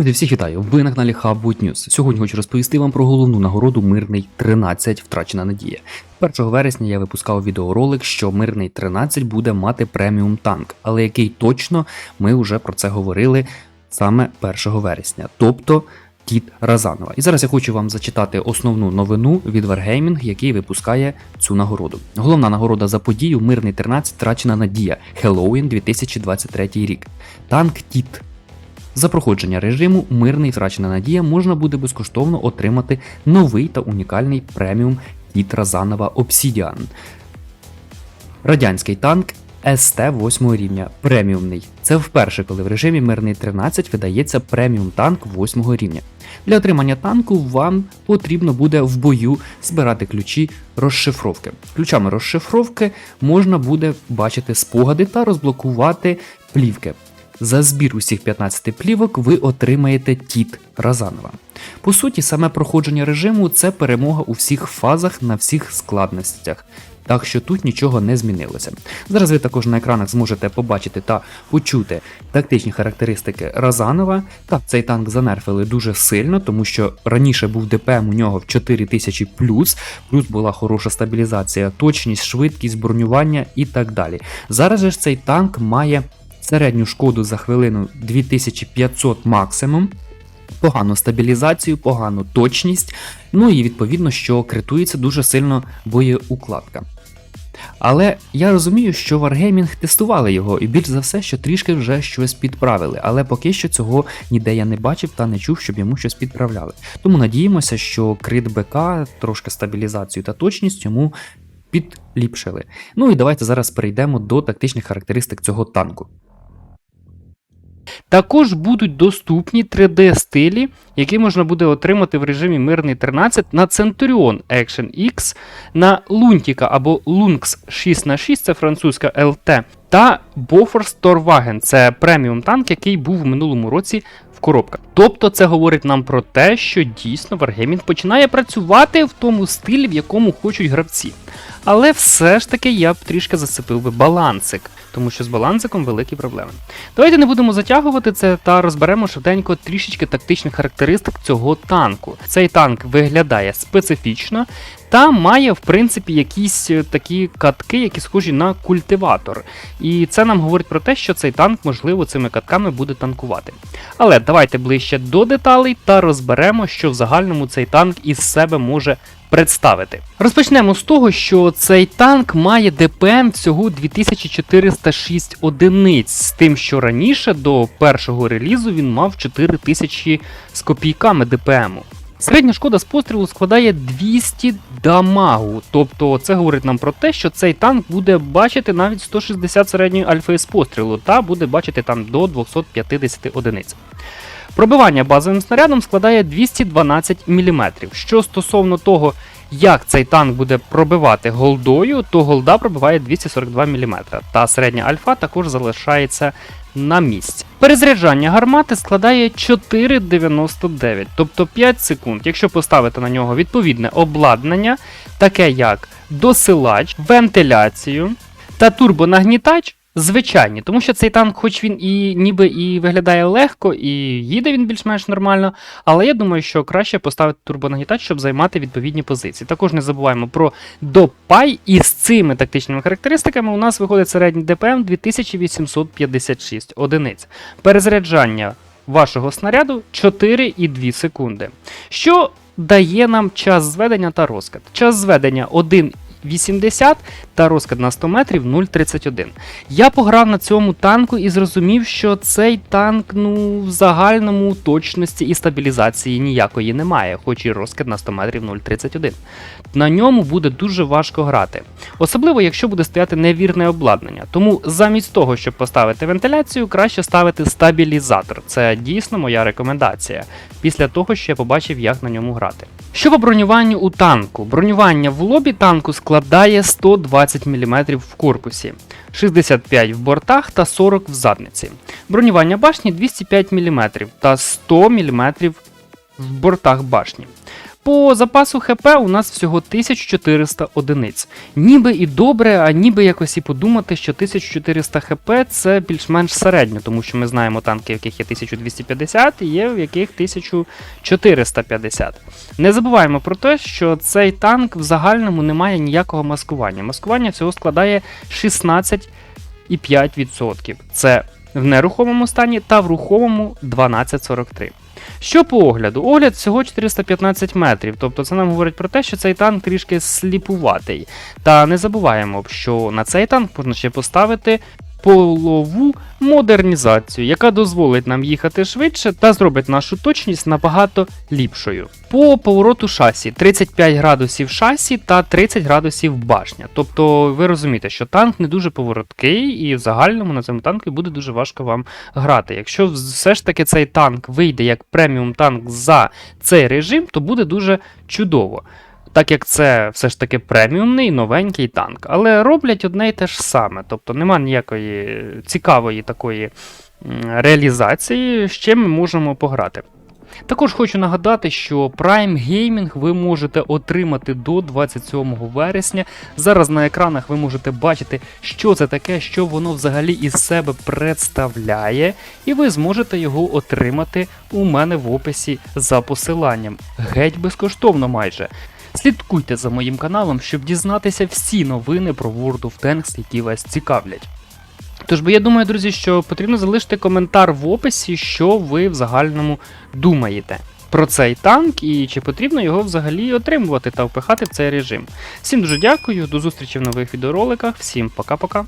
Друзі, всіх вітаю! Ви на каналі Hubwood News. Сьогодні хочу розповісти вам про головну нагороду Мирний 13 втрачена надія. 1 вересня я випускав відеоролик, що Мирний 13 буде мати преміум танк, але який точно ми вже про це говорили саме 1 вересня, тобто Тіт Разанова. І зараз я хочу вам зачитати основну новину від Wargaming, який випускає цю нагороду. Головна нагорода за подію Мирний 13 втрачена надія Хеллоуін 2023 рік. Танк Тіт. За проходження режиму Мирний втрачена надія можна буде безкоштовно отримати новий та унікальний преміум Кіт Разанова Obsidian. Радянський танк СТ 8 рівня преміумний. Це вперше, коли в режимі Мирний 13 видається преміум танк 8 рівня. Для отримання танку вам потрібно буде в бою збирати ключі розшифровки. Ключами розшифровки можна буде бачити спогади та розблокувати плівки. За збір усіх 15 плівок ви отримаєте Тіт Разанова. По суті, саме проходження режиму це перемога у всіх фазах на всіх складностях. Так що тут нічого не змінилося. Зараз ви також на екранах зможете побачити та почути тактичні характеристики Разанова. Так, цей танк занерфили дуже сильно, тому що раніше був ДПМ у нього в 4000 плюс, плюс була хороша стабілізація, точність, швидкість, бронювання і так далі. Зараз же цей танк має середню шкоду за хвилину 2500 максимум. Погану стабілізацію, погану точність, ну і відповідно, що критується дуже сильно боєукладка. Але я розумію, що Wargaming тестували його, і більш за все, що трішки вже щось підправили. Але поки що цього ніде я не бачив та не чув, щоб йому щось підправляли. Тому надіємося, що крит БК, трошки стабілізацію та точність йому підліпшили. Ну і давайте зараз перейдемо до тактичних характеристик цього танку. Також будуть доступні 3D-стилі, які можна буде отримати в режимі Мирний 13 на Centurion Action X, на Luntica або Lynx 6х6, це французька LT, та Bofors Torwagen, це преміум танк, який був в минулому році в коробках. Тобто це говорить нам про те, що дійсно Wargaming починає працювати в тому стилі, в якому хочуть гравці. Але все ж таки я б трішки засипив би балансик, тому що з балансиком великі проблеми. Давайте не будемо затягувати це та розберемо швиденько трішечки тактичних характеристик цього танку. Цей танк виглядає специфічно та має, в принципі, якісь е, такі катки, які схожі на культиватор. І це нам говорить про те, що цей танк, можливо, цими катками буде танкувати. Але давайте ближче до деталей та розберемо, що в загальному цей танк із себе може представити. Розпочнемо з того, що цей танк має ДПМ всього 2406 одиниць, з тим, що раніше до першого релізу він мав 4000 з копійками ДПМу. Середня шкода з пострілу складає 200 дамагу, тобто це говорить нам про те, що цей танк буде бачити навіть 160 середньої альфи з пострілу та буде бачити там до 250 одиниць. Пробивання базовим снарядом складає 212 мм. Що стосовно того, як цей танк буде пробивати голдою, то голда пробиває 242 мм, та середня альфа також залишається на місці. Перезаряджання гармати складає 4,99, тобто 5 секунд, якщо поставити на нього відповідне обладнання, таке як досилач, вентиляцію та турбонагнітач. Звичайні, тому що цей танк, хоч він і ніби і виглядає легко, і їде він більш-менш нормально, але я думаю, що краще поставити турбонагнітач, щоб займати відповідні позиції. Також не забуваємо про допай, і з цими тактичними характеристиками у нас виходить середній ДПМ 2856 одиниць. Перезаряджання вашого снаряду 4,2 секунди. Що дає нам час зведення та розкат? Час зведення 1 80 та розкид на 100 метрів 0,31. Я пограв на цьому танку і зрозумів, що цей танк ну, в загальному точності і стабілізації ніякої немає, хоч і розкид на 100 метрів 0,31. На ньому буде дуже важко грати. Особливо, якщо буде стояти невірне обладнання. Тому замість того, щоб поставити вентиляцію, краще ставити стабілізатор. Це дійсно моя рекомендація. Після того, що я побачив, як на ньому грати. Що по бронюванню у танку? Бронювання в лобі танку складає 120 мм в корпусі, 65 в бортах та 40 в задниці. Бронювання башні 205 мм та 100 мм в бортах башні. По запасу ХП у нас всього 1400 одиниць. Ніби і добре, а ніби якось і подумати, що 1400 ХП це більш-менш середньо, тому що ми знаємо танки, в яких є 1250 і є в яких 1450. Не забуваємо про те, що цей танк в загальному не має ніякого маскування. Маскування всього складає 16,5%. Це в нерухомому стані та в рухомому 12,43. Що по огляду? Огляд всього 415 метрів, тобто це нам говорить про те, що цей танк трішки сліпуватий. Та не забуваємо, що на цей танк можна ще поставити полову модернізацію, яка дозволить нам їхати швидше та зробить нашу точність набагато ліпшою. По повороту шасі 35 градусів шасі та 30 градусів башня. Тобто ви розумієте, що танк не дуже повороткий, і в загальному на цьому танку буде дуже важко вам грати. Якщо все ж таки цей танк вийде як преміум танк за цей режим, то буде дуже чудово. Так як це все ж таки преміумний новенький танк. Але роблять одне й те ж саме. Тобто нема ніякої цікавої такої реалізації, з чим ми можемо пограти. Також хочу нагадати, що Prime Gaming ви можете отримати до 27 вересня. Зараз на екранах ви можете бачити, що це таке, що воно взагалі із себе представляє, і ви зможете його отримати у мене в описі за посиланням. Геть безкоштовно майже. Слідкуйте за моїм каналом, щоб дізнатися всі новини про World of Tanks, які вас цікавлять. Тож бо я думаю, друзі, що потрібно залишити коментар в описі, що ви в загальному думаєте про цей танк і чи потрібно його взагалі отримувати та впихати в цей режим. Всім дуже дякую, до зустрічі в нових відеороликах, всім пока-пока.